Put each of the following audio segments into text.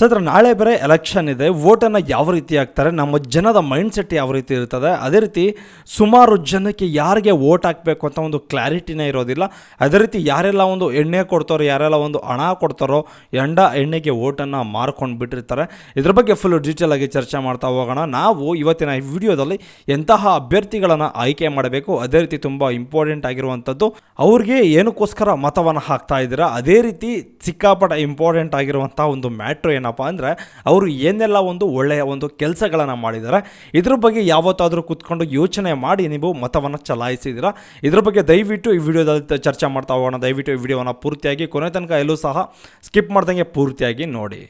ಸದ್ರ ನಾಳೆ ಬೇರೆ ಎಲೆಕ್ಷನ್ ಇದೆ. ವೋಟನ್ನು ಯಾವ ರೀತಿ ಹಾಕ್ತಾರೆ? ನಮ್ಮ ಜನದ ಮೈಂಡ್ ಸೆಟ್ ಯಾವ ರೀತಿ ಇರ್ತದೆ? ಅದೇ ರೀತಿ ಸುಮಾರು ಜನಕ್ಕೆ ಯಾರಿಗೆ ವೋಟ್ ಹಾಕಬೇಕು ಅಂತ ಒಂದು ಕ್ಲಾರಿಟಿನೇ ಇರೋದಿಲ್ಲ. ಅದೇ ರೀತಿ ಯಾರೆಲ್ಲ ಒಂದು ಎಣ್ಣೆ ಕೊಡ್ತಾರೋ, ಯಾರೆಲ್ಲ ಒಂದು ಹಣ ಕೊಡ್ತಾರೋ, ಎಂಡ ಎಣ್ಣೆಗೆ ವೋಟನ್ನು ಮಾರ್ಕೊಂಡು ಬಿಟ್ಟಿರ್ತಾರೆ. ಇದ್ರ ಬಗ್ಗೆ ಫುಲ್ ಡೀಟೇಲ್ ಆಗಿ ಚರ್ಚೆ ಮಾಡ್ತಾ ಹೋಗೋಣ. ನಾವು ಇವತ್ತಿನ ವಿಡಿಯೋದಲ್ಲಿ ಎಂತಹ ಅಭ್ಯರ್ಥಿಗಳನ್ನು ಆಯ್ಕೆ ಮಾಡಬೇಕು, ಅದೇ ರೀತಿ ತುಂಬ ಇಂಪಾರ್ಟೆಂಟ್ ಆಗಿರುವಂಥದ್ದು, ಅವ್ರಿಗೆ ಏನಕ್ಕೋಸ್ಕರ ಮತವನ್ನು ಹಾಕ್ತಾ ಇದ್ದೀರಾ? ಅದೇ ರೀತಿ ಸಿಕ್ಕಾಪಟ್ಟ ಇಂಪಾರ್ಟೆಂಟ್ ಆಗಿರುವಂಥ ಒಂದು ಮ್ಯಾಟ್ರ್ ಏನಪ್ಪ ಅಂದರೆ ಅವರು ಏನೆಲ್ಲ ಒಂದು ಒಳ್ಳೆಯ ಒಂದು ಕೆಲಸಗಳನ್ನು ಮಾಡಿದ್ದಾರೆ ಇದ್ರ ಬಗ್ಗೆ ಯಾವತ್ತಾದರೂ ಕೂತ್ಕೊಂಡು ಯೋಚನೆ ಮಾಡಿ ನೀವು ಮತವನ್ನು ಚಲಾಯಿಸಿದ್ದೀರಾ ಇದ್ರ ಬಗ್ಗೆ ದಯವಿಟ್ಟು ಈ ವಿಡಿಯೋದಲ್ಲಿ ಚರ್ಚೆ ಮಾಡ್ತಾ ಹೋಗೋಣ. ದಯವಿಟ್ಟು ಈ ವಿಡಿಯೋವನ್ನು ಪೂರ್ತಿಯಾಗಿ, ಕೊನೆ ತನಕ ಎಲ್ಲೂ ಸಹ ಸ್ಕಿಪ್ ಮಾಡ್ದಂಗೆ ಪೂರ್ತಿಯಾಗಿ ನೋಡಿ.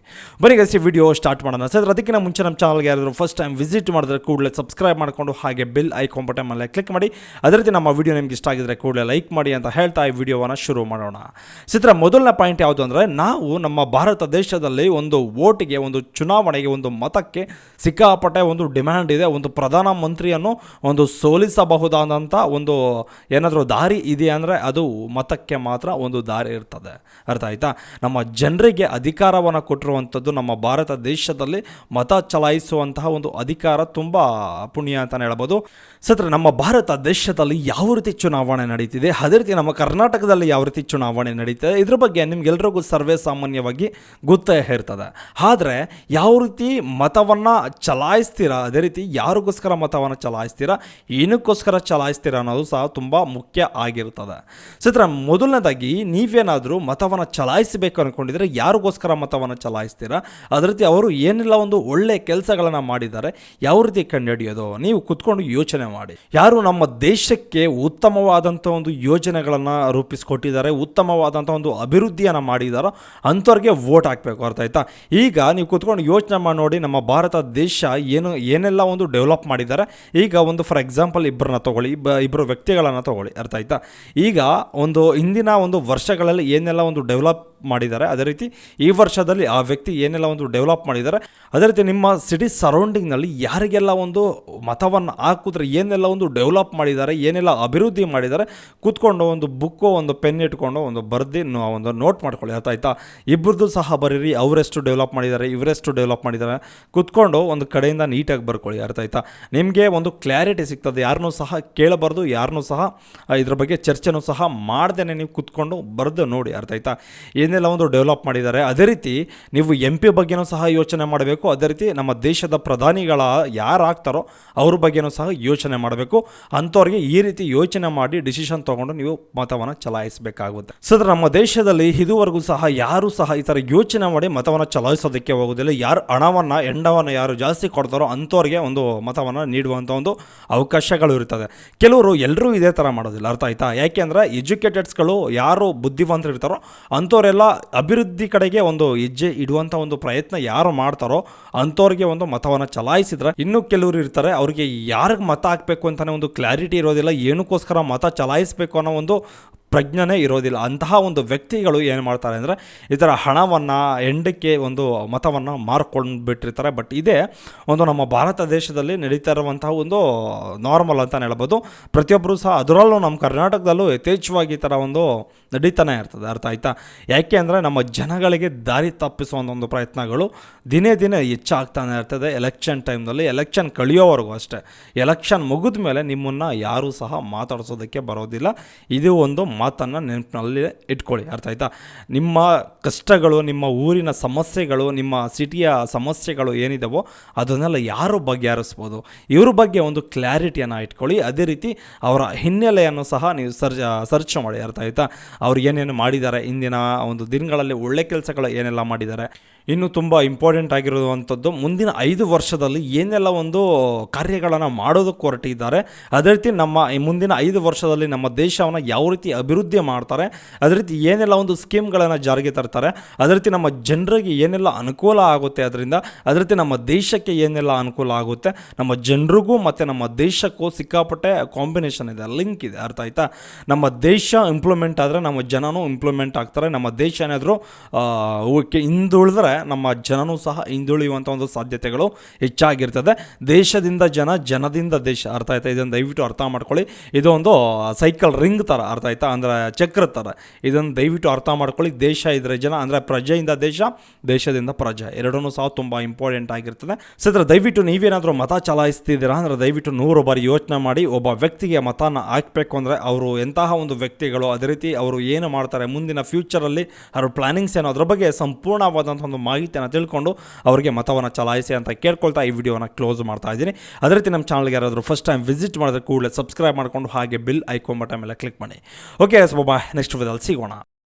ಬನ್ನಿ ಗೈಸ್ ವಿಡಿಯೋ ಸ್ಟಾರ್ಟ್ ಮಾಡೋಣ. ಸರ್, ಅದಕ್ಕಿಂತ ಮುಂಚೆ ನಮ್ಮ ಚಾನಲ್ಗೆ ಯಾರಾದರೂ ಫಸ್ಟ್ ಟೈಮ್ ವಿಸಿಟ್ ಮಾಡಿದ್ರೆ ಕೂಡಲೇ ಸಬ್ಸ್ಕ್ರೈಬ್ ಮಾಡಿಕೊಂಡು ಹಾಗೆ ಬಿಲ್ ಐಕಾನ್ ಬಟನ್ ಮೇಲೆ ಕ್ಲಿಕ್ ಮಾಡಿ. ಅದೇ ರೀತಿ ನಮ್ಮ ವಿಡಿಯೋ ನಿಮ್ಗೆ ಇಷ್ಟ ಆಗಿದ್ರೆ ಕೂಡಲೇ ಲೈಕ್ ಮಾಡಿ ಅಂತ ಹೇಳ್ತಾ ಈ ವಿಡಿಯೋವನ್ನು ಶುರು ಮಾಡೋಣ. ಚಿತ್ರ ಮೊದಲನೇ ಪಾಯಿಂಟ್ ಯಾವುದು ಅಂದರೆ ನಾವು ನಮ್ಮ ಭಾರತ ದೇಶದಲ್ಲಿ ಒಂದು ವೋಟಿಗೆ, ಒಂದು ಚುನಾವಣೆಗೆ, ಒಂದು ಮತಕ್ಕೆ ಸಿಕ್ಕಾಪಟ್ಟೆ ಒಂದು ಡಿಮ್ಯಾಂಡ್ ಇದೆ, ಒಂದು ಪ್ರಧಾನಮಂತ್ರಿಯನ್ನು ಒಂದು ಸೋಲಿಸಬಹುದಾದಂಥ ಒಂದು ಏನಾದರೂ ದಾರಿ ಇದೆ ಅಂದರೆ ಅದು ಮತಕ್ಕೆ ಮಾತ್ರ ಒಂದು ದಾರಿ ಇರ್ತದೆ. ಅರ್ಥ ಆಯಿತಾ? ನಮ್ಮ ಜನರಿಗೆ ಅಧಿಕಾರವನ್ನು ಕೊಟ್ಟಿರುವಂಥದ್ದು ನಮ್ಮ ಭಾರತ ದೇಶದಲ್ಲಿ ಮತ ಚಲಾಯಿಸುವಂತಹ ಒಂದು ಅಧಿಕಾರ ತುಂಬ ಪುಣ್ಯ ಅಂತಲೇ ಹೇಳ್ಬೋದು. ಸತ್ರ, ನಮ್ಮ ಭಾರತ ದೇಶದಲ್ಲಿ ಯಾವ ರೀತಿ ಚುನಾವಣೆ ನಡೀತಿದೆ? ಅದೇ ರೀತಿ ನಮ್ಮ ಕರ್ನಾಟಕದಲ್ಲಿ ಯಾವ ರೀತಿ ಚುನಾವಣೆ ನಡೀತಿದೆ? ಇದ್ರ ಬಗ್ಗೆ ನಿಮ್ಗೆಲ್ರಿಗೂ ಸರ್ವೇ ಸಾಮಾನ್ಯವಾಗಿ ಗೊತ್ತೇ ಇರ್ತದೆ. ಆದರೆ ಯಾವ ರೀತಿ ಮತವನ್ನು ಚಲಾಯಿಸ್ತೀರಾ, ಅದೇ ರೀತಿ ಯಾರಿಗೋಸ್ಕರ ಮತವನ್ನು ಚಲಾಯಿಸ್ತೀರಾ, ಏನಕ್ಕೋಸ್ಕರ ಚಲಾಯಿಸ್ತೀರಾ ಅನ್ನೋದು ಸಹ ತುಂಬ ಮುಖ್ಯ ಆಗಿರ್ತದೆ ಸಿತ್ರ ಮೊದಲನೇದಾಗಿ ನೀವೇನಾದರೂ ಮತವನ್ನು ಚಲಾಯಿಸಬೇಕು ಅಂದ್ಕೊಂಡಿದ್ರೆ ಯಾರಿಗೋಸ್ಕರ ಮತವನ್ನು ಚಲಾಯಿಸ್ತೀರಾ? ಅದೇ ರೀತಿ ಅವರು ಏನೆಲ್ಲ ಒಂದು ಒಳ್ಳೆಯ ಕೆಲಸಗಳನ್ನು ಮಾಡಿದ್ದಾರೆ, ಯಾವ ರೀತಿ ಕಂಡುಹಿಡಿಯೋದು? ನೀವು ಕುತ್ಕೊಂಡು ಯೋಚನೆ ಮಾಡಿ. ಯಾರು ನಮ್ಮ ದೇಶಕ್ಕೆ ಉತ್ತಮವಾದಂಥ ಒಂದು ಯೋಜನೆಗಳನ್ನು ರೂಪಿಸ್ಕೊಟ್ಟಿದ್ದಾರೆ, ಉತ್ತಮವಾದಂಥ ಒಂದು ಅಭಿವೃದ್ಧಿಯನ್ನು ಮಾಡಿದಾರೋ ಅಂಥವ್ರಿಗೆ ವೋಟ್ ಹಾಕಬೇಕು, ಅರ್ಥ ಆಯ್ತಾ? ಈಗ ನೀವು ಕೂತ್ಕೊಂಡು ಯೋಚನೆ ಮಾಡಿ ನೋಡಿ ನಮ್ಮ ಭಾರತ ದೇಶ ಏನು, ಏನೆಲ್ಲ ಒಂದು ಡೆವಲಪ್ ಮಾಡಿದ್ದಾರೆ. ಈಗ ಒಂದು ಫಾರ್ ಎಕ್ಸಾಂಪಲ್ ಇಬ್ಬರನ್ನ ತಗೊಳ್ಳಿ, ಇಬ್ಬ ಇಬ್ಬರು ವ್ಯಕ್ತಿಗಳನ್ನು ತಗೊಳ್ಳಿ, ಅರ್ಥ ಆಯ್ತಾ? ಈಗ ಒಂದು ಹಿಂದಿನ ಒಂದು ವರ್ಷಗಳಲ್ಲಿ ಏನೆಲ್ಲ ಒಂದು ಡೆವಲಪ್ ಮಾಡಿದ್ದಾರೆ, ಅದೇ ರೀತಿ ಈ ವರ್ಷದಲ್ಲಿ ಆ ವ್ಯಕ್ತಿ ಏನೆಲ್ಲ ಒಂದು ಡೆವಲಪ್ ಮಾಡಿದ್ದಾರೆ, ಅದೇ ರೀತಿ ನಿಮ್ಮ ಸಿಟಿ ಸರೌಂಡಿಂಗ್ನಲ್ಲಿ ಯಾರಿಗೆಲ್ಲ ಒಂದು ಮತವನ್ನು ಹಾಕಿದ್ರೆ, ಏನೆಲ್ಲ ಒಂದು ಡೆವಲಪ್ ಮಾಡಿದ್ದಾರೆ, ಏನೆಲ್ಲ ಅಭಿವೃದ್ಧಿ ಮಾಡಿದ್ದಾರೆ, ಕೂತ್ಕೊಂಡು ಒಂದು ಬುಕ್ಕು ಒಂದು ಪೆನ್ ಇಟ್ಕೊಂಡು ಒಂದು ಬರ್ದಿ ಒಂದು ನೋಟ್ ಮಾಡ್ಕೊಳ್ಳಿ, ಅರ್ಥ ಆಯ್ತಾ? ಇಬ್ಬರದ್ದು ಸಹ ಬರೀರಿ, ಅವರೆಷ್ಟು ಮಾಡಿದ್ದಾರೆ ಇವರೆಷ್ಟು ಡೆವಲಪ್ ಮಾಡಿದ್ದಾರೆ. ಕುತ್ಕೊಂಡು ಒಂದು ಕಡೆಯಿಂದ ನೀಟಾಗಿ ಬರ್ಕೊಳ್ಳಿ, ಅರ್ಥ ಆಯ್ತಾ? ನಿಮಗೆ ಒಂದು ಕ್ಲಾರಿಟಿ ಸಿಗ್ತದೆ. ಯಾರನ್ನೂ ಸಹ ಕೇಳಬಾರ್ದು, ಯಾರನ್ನೂ ಸಹ ಇದ್ರ ಬಗ್ಗೆ ಚರ್ಚೆನೂ ಸಹ ಮಾಡ್ದೇನೆ ನೀವು ಕುತ್ಕೊಂಡು ಬರೆದು ನೋಡಿ, ಅರ್ಥ ಆಯ್ತಾ? ಏನೆಲ್ಲ ಒಂದು ಡೆವಲಪ್ ಮಾಡಿದ್ದಾರೆ, ಅದೇ ರೀತಿ ನೀವು ಎಂ ಪಿ ಬಗ್ಗೆನೂ ಸಹ ಯೋಚನೆ ಮಾಡಬೇಕು, ಅದೇ ರೀತಿ ನಮ್ಮ ದೇಶದ ಪ್ರಧಾನಿಗಳ ಯಾರು ಆಗ್ತಾರೋ ಅವ್ರ ಬಗ್ಗೆನೂ ಸಹ ಯೋಚನೆ ಮಾಡಬೇಕು. ಅಂಥವ್ರಿಗೆ ಈ ರೀತಿ ಯೋಚನೆ ಮಾಡಿ ಡಿಸಿಷನ್ ತೊಗೊಂಡು ನೀವು ಮತವನ್ನು ಚಲಾಯಿಸಬೇಕಾಗುತ್ತೆ. ಸದ್ರ ನಮ್ಮ ದೇಶದಲ್ಲಿ ಇದುವರೆಗೂ ಸಹ ಯಾರು ಸಹ ಈ ಥರ ಯೋಚನೆ ಮಾಡಿ ಮತವನ್ನು ಚಲಾಯಿಸೋದಕ್ಕೆ ಹೋಗೋದಿಲ್ಲ. ಯಾರು ಹಣವನ್ನು ಎಂಡವನ್ನು ಯಾರು ಜಾಸ್ತಿ ಕೊಡ್ತಾರೋ ಅಂಥವ್ರಿಗೆ ಒಂದು ಮತವನ್ನು ನೀಡುವಂಥ ಒಂದು ಅವಕಾಶಗಳು ಇರ್ತದೆ. ಕೆಲವರು ಎಲ್ಲರೂ ಇದೇ ಥರ ಮಾಡೋದಿಲ್ಲ. ಅರ್ಥ ಆಯ್ತಾ? ಯಾಕೆಂದರೆ ಎಜುಕೇಟೆಡ್ಸ್ಗಳು ಯಾರು ಬುದ್ಧಿವಂತರು ಇರ್ತಾರೋ ಅಂಥವರೆಲ್ಲ ಅಭಿವೃದ್ಧಿ ಕಡೆಗೆ ಒಂದು ಹೆಜ್ಜೆ ಇಡುವಂಥ ಒಂದು ಪ್ರಯತ್ನ ಯಾರು ಮಾಡ್ತಾರೋ ಅಂಥವ್ರಿಗೆ ಒಂದು ಮತವನ್ನು ಚಲಾಯಿಸಿದ್ರೆ ಇನ್ನೂ ಕೆಲವರು ಇರ್ತಾರೆ. ಅವರಿಗೆ ಯಾರಿಗೆ ಮತ ಹಾಕಬೇಕು ಅಂತಲೇ ಒಂದು ಕ್ಲಾರಿಟಿ ಇರೋದಿಲ್ಲ. ಏನಕ್ಕೋಸ್ಕರ ಮತ ಚಲಾಯಿಸಬೇಕು ಅನ್ನೋ ಒಂದು ಪ್ರಜ್ಞೆನೇ ಇರೋದಿಲ್ಲ. ಅಂತಹ ಒಂದು ವ್ಯಕ್ತಿಗಳು ಏನು ಮಾಡ್ತಾರೆ ಅಂದರೆ ಈ ಥರ ಹಣವನ್ನು ಎಂಡಕ್ಕೆ ಒಂದು ಮತವನ್ನು ಮಾರ್ಕೊಂಡು ಬಿಟ್ಟಿರ್ತಾರೆ ಬಟ್ ಇದೇ ಒಂದು ನಮ್ಮ ಭಾರತ ದೇಶದಲ್ಲಿ ನಡೀತಾ ಇರುವಂತಹ ಒಂದು ನಾರ್ಮಲ್ ಅಂತಲೇ ಹೇಳ್ಬೋದು. ಪ್ರತಿಯೊಬ್ಬರು ಸಹ ಅದರಲ್ಲೂ ನಮ್ಮ ಕರ್ನಾಟಕದಲ್ಲೂ ಯಥೇಚ್ಛವಾಗಿ ಈ ಥರ ಒಂದು ನಡೀತಾನೆ ಇರ್ತದೆ. ಅರ್ಥ ಆಯ್ತಾ? ಯಾಕೆ ಅಂದರೆ ನಮ್ಮ ಜನಗಳಿಗೆ ದಾರಿ ತಪ್ಪಿಸುವಂಥ ಒಂದು ಪ್ರಯತ್ನಗಳು ದಿನೇ ದಿನೇ ಹೆಚ್ಚಾಗ್ತಾನೆ ಇರ್ತದೆ. ಎಲೆಕ್ಷನ್ ಟೈಮ್ನಲ್ಲಿ ಎಲೆಕ್ಷನ್ ಕಳಿಯೋವರೆಗೂ ಅಷ್ಟೇ. ಎಲೆಕ್ಷನ್ ಮುಗಿದ ಮೇಲೆ ನಿಮ್ಮನ್ನು ಯಾರೂ ಸಹ ಮಾತಾಡಿಸೋದಕ್ಕೆ ಬರೋದಿಲ್ಲ. ಇದು ಒಂದು ಮಾತನ್ನು ನೆನಪಿನಲ್ಲಿ ಇಟ್ಕೊಳ್ಳಿ. ಅರ್ಥ ಆಯ್ತಾ? ನಿಮ್ಮ ಕಷ್ಟಗಳು, ನಿಮ್ಮ ಊರಿನ ಸಮಸ್ಯೆಗಳು, ನಿಮ್ಮ ಸಿಟಿಯ ಸಮಸ್ಯೆಗಳು ಏನಿದಾವೋ ಅದನ್ನೆಲ್ಲ ಯಾರು ಬಗೆಹರಿಸ್ಬೋದು ಇವ್ರ ಬಗ್ಗೆ ಒಂದು ಕ್ಲಾರಿಟಿಯನ್ನು ಇಟ್ಕೊಳ್ಳಿ. ಅದೇ ರೀತಿ ಅವರ ಹಿನ್ನೆಲೆಯನ್ನು ಸಹ ನೀವು ಸರ್ಚ್ ಸರ್ಚ್ ಮಾಡಿ. ಅರ್ಥ ಆಯ್ತಾ? ಅವ್ರು ಏನೇನು ಮಾಡಿದ್ದಾರೆ, ಇಂದಿನ ಒಂದು ದಿನಗಳಲ್ಲಿ ಒಳ್ಳೆ ಕೆಲಸಗಳು ಏನೆಲ್ಲ ಮಾಡಿದ್ದಾರೆ? ಇನ್ನು ತುಂಬ ಇಂಪಾರ್ಟೆಂಟ್ ಆಗಿರುವಂಥದ್ದು ಮುಂದಿನ ಐದು ವರ್ಷದಲ್ಲಿ ಏನೆಲ್ಲ ಒಂದು ಕಾರ್ಯಗಳನ್ನು ಮಾಡೋದಕ್ಕೆ ಹೊರಟಿದ್ದಾರೆ, ಅದೇ ರೀತಿ ನಮ್ಮ ಮುಂದಿನ ಐದು ವರ್ಷದಲ್ಲಿ ನಮ್ಮ ದೇಶವನ್ನು ಯಾವ ರೀತಿ ಅಭಿವೃದ್ಧಿ ಮಾಡ್ತಾರೆ, ಅದೇ ರೀತಿ ಏನೆಲ್ಲ ಒಂದು ಸ್ಕೀಮ್ಗಳನ್ನು ಜಾರಿಗೆ ತರ್ತಾರೆ, ಅದೇ ರೀತಿ ನಮ್ಮ ಜನರಿಗೆ ಏನೆಲ್ಲ ಅನುಕೂಲ ಆಗುತ್ತೆ ಅದರಿಂದ, ಅದೇ ರೀತಿ ನಮ್ಮ ದೇಶಕ್ಕೆ ಏನೆಲ್ಲ ಅನುಕೂಲ ಆಗುತ್ತೆ, ನಮ್ಮ ಜನರಿಗೂ ಮತ್ತು ನಮ್ಮ ದೇಶಕ್ಕೂ ಸಿಕ್ಕಾಪಟ್ಟೆ ಕಾಂಬಿನೇಷನ್ ಇದೆ ಲಿಂಕ್ ಇದೆ, ಅರ್ಥ ಆಯ್ತಾ? ನಮ್ಮ ದೇಶ ಇಂಪ್ಲಿಮೆಂಟ್ ಆದರೆ ನಮ್ಮ ಜನನೂ ಇಂಪ್ಲಿಮೆಂಟ್ ಆಗ್ತಾರೆ, ನಮ್ಮ ದೇಶ ಏನಾದರೂ ಹಿಂದುಳಿದ್ರೆ ನಮ್ಮ ಜನನೂ ಸಹ ಹಿಂದುಳಿಯುವಂಥ ಒಂದು ಸಾಧ್ಯತೆಗಳು ಹೆಚ್ಚಾಗಿರ್ತದೆ. ದೇಶದಿಂದ ಜನ, ಜನದಿಂದ ದೇಶ, ಅರ್ಥ ಆಯ್ತಾ? ಇದನ್ನು ದಯವಿಟ್ಟು ಅರ್ಥ ಮಾಡ್ಕೊಳ್ಳಿ. ಇದು ಒಂದು ಸೈಕಲ್ ರಿಂಗ್ ಥರ ಅರ್ಥ ಆಯ್ತಾ? ಅಂದರೆ ಚಕ್ರ ಥರ ಇದನ್ನು ದಯವಿಟ್ಟು ಅರ್ಥ ಮಾಡ್ಕೊಳ್ಳಿ. ದೇಶ ಇದ್ರೆ ಜನ, ಅಂದರೆ ಪ್ರಜೆಯಿಂದ ದೇಶ, ದೇಶದಿಂದ ಪ್ರಜೆ. ಎರಡೂ ಸಹ ತುಂಬ ಇಂಪಾರ್ಟೆಂಟ್ ಆಗಿರ್ತದೆ. ಸದ್ರ, ದಯವಿಟ್ಟು ನೀವೇನಾದರೂ ಮತ ಚಲಾಯಿಸ್ತಿದ್ದೀರಾ? ಅಂದರೆ ದಯವಿಟ್ಟು ನೂರು ಬಾರಿ ಯೋಚನೆ ಮಾಡಿ ಒಬ್ಬ ವ್ಯಕ್ತಿಗೆ ಮತನ ಹಾಕಬೇಕು ಅಂದರೆ ಅವರು ಎಂತಹ ಒಂದು ವ್ಯಕ್ತಿಗಳು, ಅದೇ ರೀತಿ ಅವರು ಏನು ಮಾಡ್ತಾರೆ? ಮುಂದಿನ ಫ್ಯೂಚರಲ್ಲಿ ಅವರ ಪ್ಲಾನಿಂಗ್ಸ್ ಏನೋ ಅದ್ರ ಬಗ್ಗೆ ಸಂಪೂರ್ಣವಾದಂಥ ಒಂದು ಮಾಹಿತಿಯನ್ನು ತಿಳ್ಕೊಂಡು ಅವರಿಗೆ ಮತವನ್ನು ಚಲಾಯಿಸಿ ಅಂತ ಕೇಳ್ಕೊಳ್ತಾ ಈ ವಿಡಿಯೋನ ಕ್ಲೋಸ್ ಮಾಡ್ತಾ ಇದ್ದೀನಿ. ಅದೇ ರೀತಿ ನಮ್ಮ ಚಾನಲ್ಗೆ ಯಾರಾದರೂ ಫಸ್ಟ್ ಟೈಮ್ ವಿಸಿಟ್ ಮಾಡಿದ್ರೆ ಕೂಡಲೇ ಸಬ್ಸ್ಕ್ರೈಬ್ ಮಾಡಿಕೊಂಡು ಹಾಗೆ ಬಿಲ್ ಐಕಾನ್ ಬಟನ್ ಮೇಲೆ ಕ್ಲಿಕ್ ಮಾಡಿ. ಓಕೆ ಬಾಯ್ ನೆಕ್ಸ್ಟ್ ವಿದಲ್ಲಿ ಸಿಗೋಣ.